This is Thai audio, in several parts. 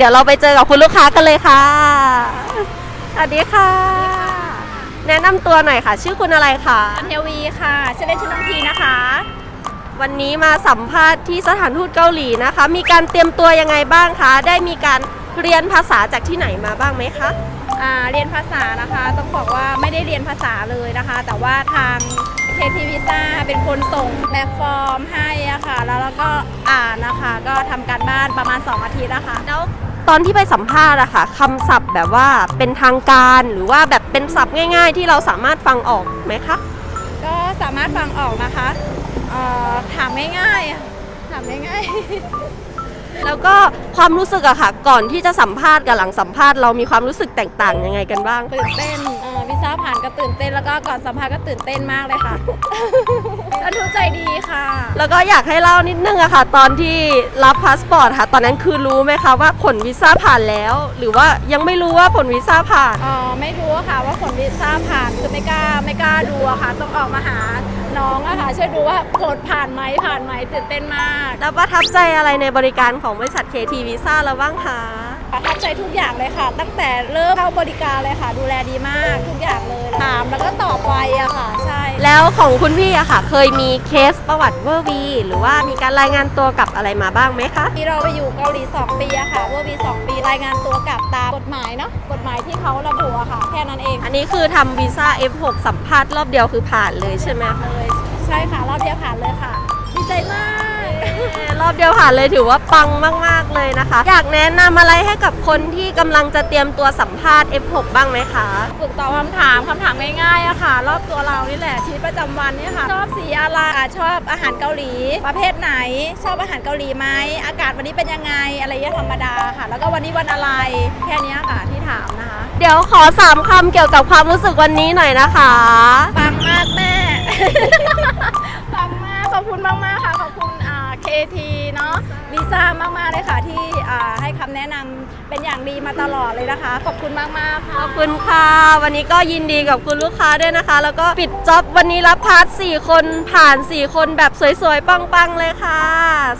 เดี๋ยวเราไปเจอกับคุณลูกค้ากันเลยค่ะ สวัสดีค่ะ แนะนำตัวหน่อยค่ะ ชื่อคุณอะไรคะ อัญวีค่ะชื่อเล่นชื่อน้องพีนะคะ วันนี้มาสัมภาษณ์ที่สถานทูตเกาหลีนะคะ มีการเตรียมตัวยังไงบ้างคะ ได้มีการเรียนภาษาจากที่ไหนมาบ้างไหมคะ อ่าเรียนภาษานะคะ ต้องบอกว่าไม่ได้เรียนภาษาเลยนะคะ แต่ว่าทางเคทีวีซ่าเป็นคนส่งแบบฟอร์มให้อะค่ะ แล้วเราก็อ่านนะคะ ก็ทำการบ้านประมาณ 2 อาทิตย์นะคะ แล้ว ตอนที่ไปสัมภาษณ์อะค่ะคำศัพท์แบบว่าเป็นทางการหรือว่าแบบเป็นศัพท์ง่าย ๆ ที่เราสามารถฟังออกไหมคะก็สามารถฟังออกนะคะเอ่อถามง่ายๆอะถามง่ายแล้วก็ความรู้สึกอะค่ะ ก่อนที่จะสัมภาษณ์กับหลังสัมภาษณ์เรามีความรู้สึกแตกต่างยังไงกันบ้างๆตื่นเต้นเอ่อวีซ่าผ่านก็ตื่นเต้นแล้วก็ก่อนสัมภาษณ์ก็ตื่นเต้นมากเลยค่ะท่านทูตใจดี ค่ะ แล้วก็อยากให้เล่านิดนึงอะค่ะ ตอนที่รับพาสปอร์ตค่ะ ตอนนั้นคือรู้ไหมคะว่าผลวีซ่าผ่านแล้ว หรือว่ายังไม่รู้ว่าผลวีซ่าผ่านเอ่อไม่รู้อะค่ะว่าผลวีซ่าผ่านคือไม่กล้าไม่กล้าดูอะค่ะ ต้องออกมาหาน้องอะค่ะช่วยดูว่าผลผ่านไหมผ่านไหมตื่นเต้นมาก แล้วประทับใจอะไรในบริการของบริษัท KT Visa เราบ้างคะประทับใจทุกอย่างเลยค่ะ ตั้งแต่เริ่มเข้าบริการเลยค่ะ ดูแลดีมากทุกอย่างเลยถามแล้วก็ตอบไวอะค่ะใช่ แล้วของคุณพี่อะค่ะ เคยมีเคสประวัติเวอร์วี หรือว่ามีการรายงานตัวกับอะไรมาบ้างไหมคะที่เราไปอยู่เกาหลี 2 ปีอะค่ะเวอร์วี2ปีรายงานตัวกลับตามกฎหมายเนาะกฎหมายที่เขาระบุอะค่ะ แค่นั้นเองอันนี้คือทำวีซ่า F6 สัมภาษณ์รอบเดียวคือผ่านเลยใช่ไหมคะ เลยใช่ค่ะรอบเดียวผ่านเลยค่ะ ดีใจมากร อบเดียวผ่านเลยถือว่าปังมาก ๆ เลยนะคะ อยากแนะนำอะไรให้กับคนที่กำลังจะเตรียมตัวสัมภาษณ์ F6 บ้างไหมคะ ฝึกตอบคำถามคำถามง่ายๆอะค่ะ รอบตัวเรานี่แหละชีวิตประจำวันเนี่ยค่ะ ชอบสีอะไรอะชอบอาหารเกาหลี ประเภทไหน ชอบอาหารเกาหลีไหมอากาศวันนี้เป็นยังไงอะไรอย่างเงี้ยธรรมดาค่ะ แล้วก็วันนี้วันอะไรแค่เนี้ยค่ะที่ถามนะคะเดี๋ยวขอสามคำเกี่ยวกับความรู้สึกวันนี้หน่อยนะคะ ปังมากแม่ ปังมากขอบคุณมากมากๆ KT เนาะดีซ่ามาก ๆ เลยค่ะที่ให้คำแนะนำเป็นอย่างดีมาตลอดเลยนะคะ ขอบคุณมากมาก ๆ ค่ะ ขอบคุณค่ะ วันนี้ก็ยินดีกับคุณลูกค้าด้วยนะคะ แล้วก็ปิดจ็อบวันนี้รับพาร์ท4คนผ่าน 4 คนแบบสวย ๆ ปัง ๆ เลยค่ะ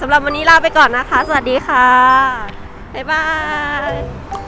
สำหรับวันนี้ลาไปก่อนนะคะ สวัสดีค่ะ บ๊ายบาย